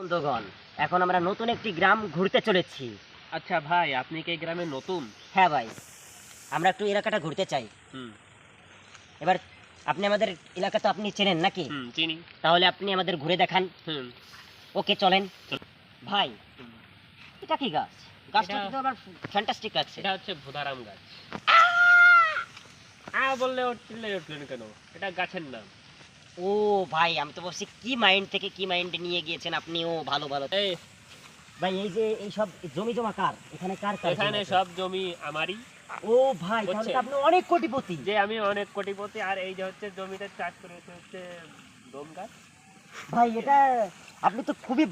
বন্ধুগণ এখন আমরা নতুন একটি গ্রাম ঘুরতে চলেছি। আচ্ছা ভাই আপনি কি এই গ্রামে নতুন? হ্যাঁ ভাই আমরা একটু এলাকাটা ঘুরতে চাই। হুম। এবার আপনি আমাদের এলাকা তো আপনি চেনেন নাকি? হুম চিনি। তাহলে আপনি আমাদের ঘুরে দেখান। হুম। ওকে চলেন। ভাই এটা কি গাছ? গাছটা এটা- কিন্তু আবার ফ্যান্টাস্টিক লাগছে এটা হচ্ছে ভোদারাম গাছ। আ বললে উঠলে উঠলেন কেন? এটা গাছের নাম। ও ভাই আমি তো বলছি কি মাইন্ড থেকে কি মাইন্ডে নিয়ে গিয়েছেন আপনি? ও ভালো ভালো। এই ভাই এই যে এই সব জমি জমা কার? এখানে কার কার এখানে সব জমি আমারই। ও ভাই তাহলে আপনি অনেক কোটিপতি। যে আমি অনেক কোটিপতি আর এই যে হচ্ছে জমিতে চাষ করে হচ্ছে দম গাছ। ভাই এটা আপনি তো খুবই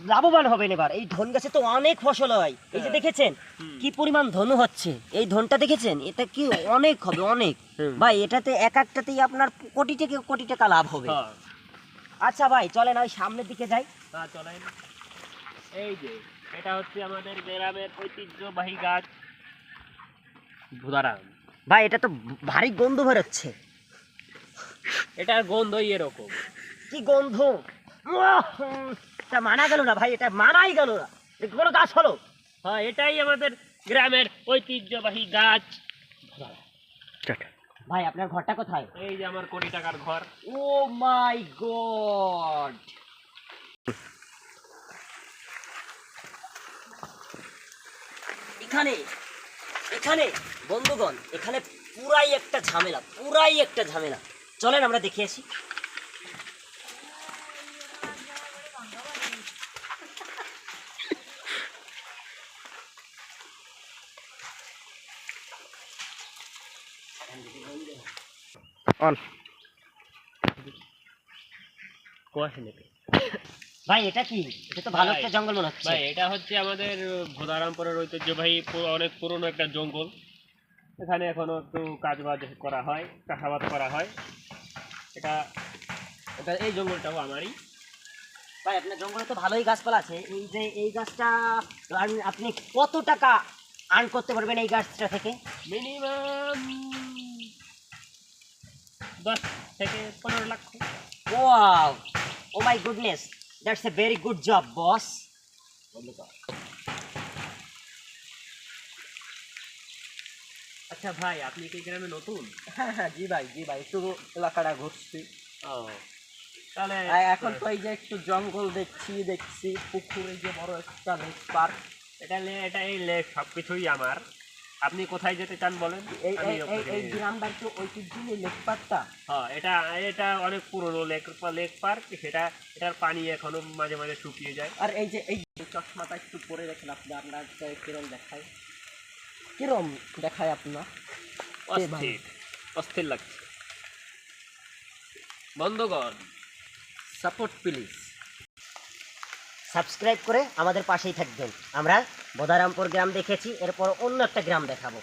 লাভবান হবেন এবার। এই ধন গাছে তো অনেক ফসল হয়। এই যে হ্যাঁ। দেখেছেন কি পরিমাণ ধনু হচ্ছে? এই ধনটা দেখেছেন? এটা কি অনেক হবে অনেক। ভাই এটাতে এক একটাতেই আপনার কোটি থেকে কোটি টাকা লাভ হবে। হ্যাঁ। আচ্ছা ভাই চলেন ওই সামনের দিকে যাই। হ্যাঁ চলেন। এই যে এটা হচ্ছে আমাদের গ্রামের ঐতিহ্যবাহী গাছ ভোদারাম। ভাই এটা তো ভারী গন্ধ বেরোচ্ছে। এটার গন্ধই এরকম। কি গন্ধ? এটা মানা গেল না ভাই এটা মানাই গেল না। কোনো গাছ হলো? হ্যাঁ এটাই আমাদের গ্রামের ঐতিহ্যবাহী গাছ। ভাই আপনার ঘরটা কোথায়? এই যে আমার কোটি টাকার ঘর। Oh my God! এখানে এখানে বন্ধুগণ এখানে পুরাই একটা ঝামেলা পুরাই একটা ঝামেলা। চলেন আমরা দেখে আসি। কুয়াশা নেবে ভাই এটা কি? এটা তো ভালো একটা জঙ্গল মনে হচ্ছে। ভাই এটা হচ্ছে আমাদের ভোদারামপুরের ঐতিহ্যবাহী অনেক পুরনো একটা জঙ্গল। এখানে এখনও একটু কাজ বাজ করা হয় চাষাবাদ করা হয়। এটা এটা এই জঙ্গলটাও আমারই। ভাই আপনার জঙ্গলে তো ভালোই গাছপালা আছে। এই যে এই গাছটা আপনি কত টাকা আর্ন করতে পারবেন এই গাছটা থেকে? মিনিমাম দশ থেকে পনেরো lakh. Wow oh my goodness that's a very good job boss আচ্ছা ভাই আপনি কি গ্রামে নতুন? হ্যাঁ হ্যাঁ জি ভাই জি ভাই একটু এলাকাটা ঘুরছি। ও তাহলে এখন তো এই যে একটু জঙ্গল দেখছি দেখছি পুকুরে যে বড় একটা লেক পার্ক এটা লে- এটা এই লেক সব কিছুই আমার। আপনি কোথায় যেতে চান বলেন? এই আমি এই- এই আপনাকে এই নিয়ে যাব। গ্রামটার তো ঐতিহ্য লেক পার্কটা। হ্যাঁ এটা এটা অনেক পুরনো লেক লেক পার্ক। সেটা এটার পানি এখনও মাঝে মাঝে শুকিয়ে যায়। আর এই যে এই চশমাটা একটু পরে দেখেন আপনি আপনার কিরম দেখায়। কিরম দেখায় আপনার? অস্থির। অস্থির লাগছে। বন্ধগণ সাপোর্ট প্লিজ সাবস্ক্রাইব করে আমাদের পাশেই থাকবেন। আমরা বদারামপুর গ্রাম দেখেছি এরপর অন্য একটা গ্রাম দেখাবো।